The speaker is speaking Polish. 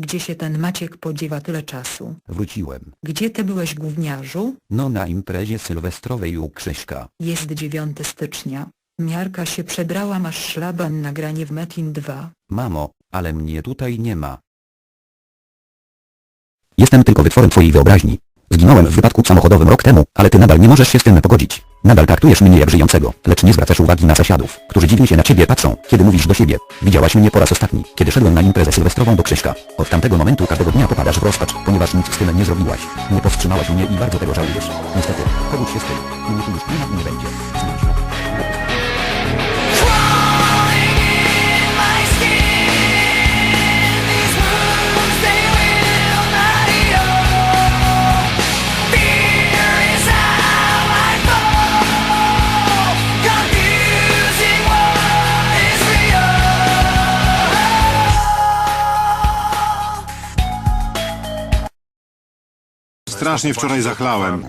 Gdzie się ten Maciek podziewa tyle czasu? Wróciłem. Gdzie ty byłeś gówniarzu? No na imprezie sylwestrowej u Krzyśka. Jest 9 stycznia. Miarka się przebrała masz szlaban nagranie w Metin 2. Mamo, ale mnie tutaj nie ma. Jestem tylko wytworem twojej wyobraźni. Zginąłem w wypadku samochodowym rok temu, ale ty nadal nie możesz się z tym pogodzić. Nadal traktujesz mnie jak żyjącego, lecz nie zwracasz uwagi na sąsiadów, którzy dziwnie się na ciebie patrzą, kiedy mówisz do siebie. Widziałaś mnie po raz ostatni, kiedy szedłem na imprezę sylwestrową do Krzyśka. Od tamtego momentu każdego dnia popadasz w rozpacz, ponieważ nic z tym nie zrobiłaś. Nie powstrzymałaś mnie i bardzo tego żałujesz. Niestety, powódź się z tym. Nie i nie Strasznie wczoraj zachlałem.